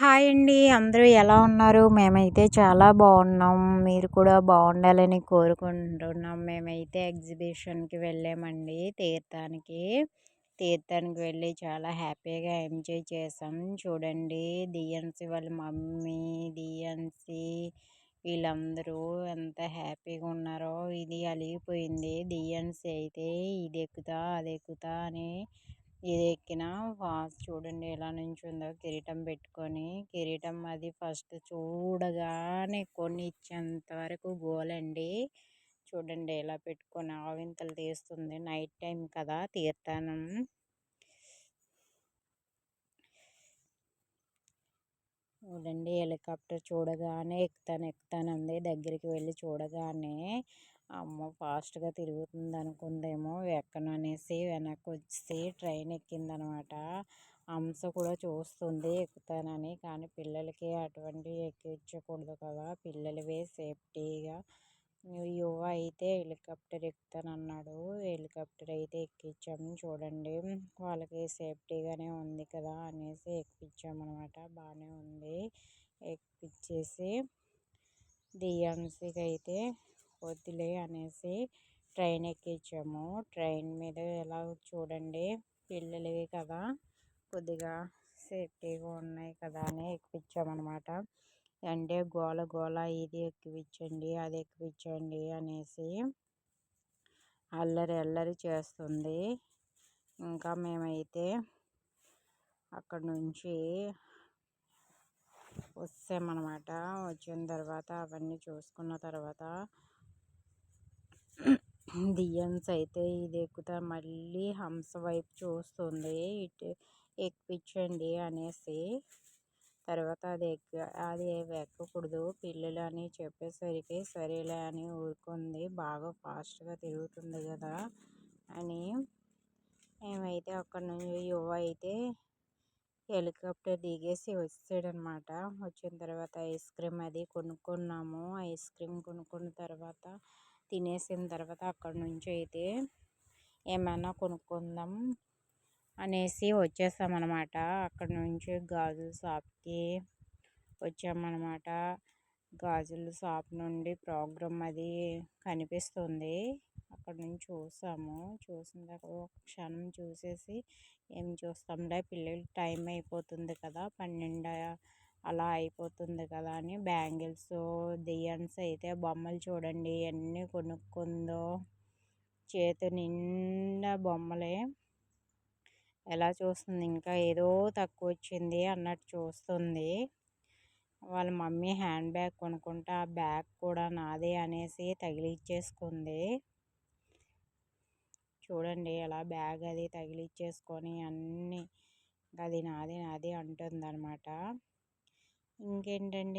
Hi అండి. అందరూ ఎలా ఉన్నారు? మేమైతే చాలా బాగున్నాం. మీరు కూడా బాగుండాలని కోరుకుంటున్నాం. మేమైతే ఎగ్జిబిషన్కి వెళ్ళామండి తీర్థానికి. తీర్థానికి వెళ్ళి చాలా హ్యాపీగా ఎంజాయ్ చేసాం. చూడండి దియన్సి వాళ్ళ మమ్మీ దియన్సి వీళ్ళందరూ ఎంత హ్యాపీగా ఉన్నారో. ఇది అలిగిపోయింది. దియన్సి అయితే ఇది ఎక్కుతా అది ఎక్కుతా అని ఇది ఎక్కిన ఫాస్ట్ చూడండి ఎలా నించుందో కిరీటం పెట్టుకొని కిరీటం అది ఫస్ట్ చూడగానే కొన్ని ఇచ్చేంత వరకు గోలండి. చూడండి ఎలా పెట్టుకొని ఆవింతలు తీస్తుంది. నైట్ టైం కదా తీర్థానం. చూడండి హెలికాప్టర్ చూడగానే ఎక్కుతాను ఎక్కుతానుంది దగ్గరికి వెళ్ళి చూడగానే అమ్మ! ఫాస్ట్గా తిరుగుతుంది అనుకుందేమో ఎక్కను అనేసి వెనక్కి వచ్చి ట్రైన్ ఎక్కిందనమాట. హంస కూడా చూస్తుంది ఎక్కుతానని కానీ పిల్లలకి అటువంటి ఎక్కించకూడదు కదా! పిల్లలవే సేఫ్టీగా. యువ అయితే హెలికాప్టర్ ఎక్కుతానన్నాడు. హెలికాప్టర్ అయితే ఎక్కించాము చూడండి వాళ్ళకి సేఫ్టీగానే ఉంది కదా! అనేసి ఎక్కించామన్నమాట బాగానే ఉంది. ఎక్కించేసి దియాంసికి అయితే వద్దులే అనేసి ట్రైన్ ఎక్కించాము. ట్రైన్ మీద ఎలా చూడండి పిల్లలవి కదా కొద్దిగా సేఫ్టీగా ఉన్నాయి కదా అని ఎక్కించామన్నమాట. అంటే గోల గోల ఇది ఎక్కిపించండి అది ఎక్కిపించండి అనేసి అల్లరి అల్లరి చేస్తుంది. ఇంకా మేమైతే అక్కడ నుంచి వస్తామన్నమాట వచ్చిన తర్వాత అవన్నీ చూసుకున్న తర్వాత దియన్స్ అయితే ఇది ఎక్కుతా మళ్ళీ హంస వైపు చూస్తుంది. ఇటు ఎక్కిపించండి అనేసి. తర్వాత అది ఎక్క అది ఎక్కకూడదు. పిల్లలు అని చెప్పేసరికి సరేలే అని ఊరుకుంది. బాగా ఫాస్ట్గా తిరుగుతుంది కదా అని. మేమైతే అక్కడ నుంచి యువ అయితే హెలికాప్టర్ దిగేసి వచ్చాడనమాట వచ్చిన తర్వాత ఐస్ క్రీమ్ అది కొనుక్కున్నాము. ఐస్ క్రీమ్ కొనుక్కున్న తర్వాత తినేసిన తర్వాత అక్కడ నుంచి అయితే ఏమైనా కొనుక్కుందాం అనేసి వచ్చేసామన్నమాట. అక్కడ నుంచి గాజుల షాప్కి వచ్చామన్నమాట. గాజుల షాప్ నుండి ప్రోగ్రామ్ అది కనిపిస్తుంది. అక్కడ నుంచి చూసాము. చూసిన తర్వాత ఒక క్షణం చూసేసి ఏం చూస్తాంలే పిల్లలు టైం అయిపోతుంది కదా పన్నెండు అలా అయిపోతుంది కదా అని బ్యాంగిల్స్ దియన్స్ అయితే బొమ్మలు చూడండి ఎన్ని కొనుక్కుందో. చేతి నిండా బొమ్మలే. ఎలా చూస్తుంది? ఇంకా ఏదో తక్కువ వచ్చింది అన్నట్టు చూస్తుంది. వాళ్ళ మమ్మీ హ్యాండ్ బ్యాగ్ కొనుక్కుంటే ఆ బ్యాగ్ కూడా నాదే అనేసి తగిలిచ్చేసుకుంది. చూడండి ఎలా బ్యాగ్ అది తగిలిచ్చేసుకొని అన్నీ అది నాది నాది అంటుంది అనమాట ఇంకేంటండి?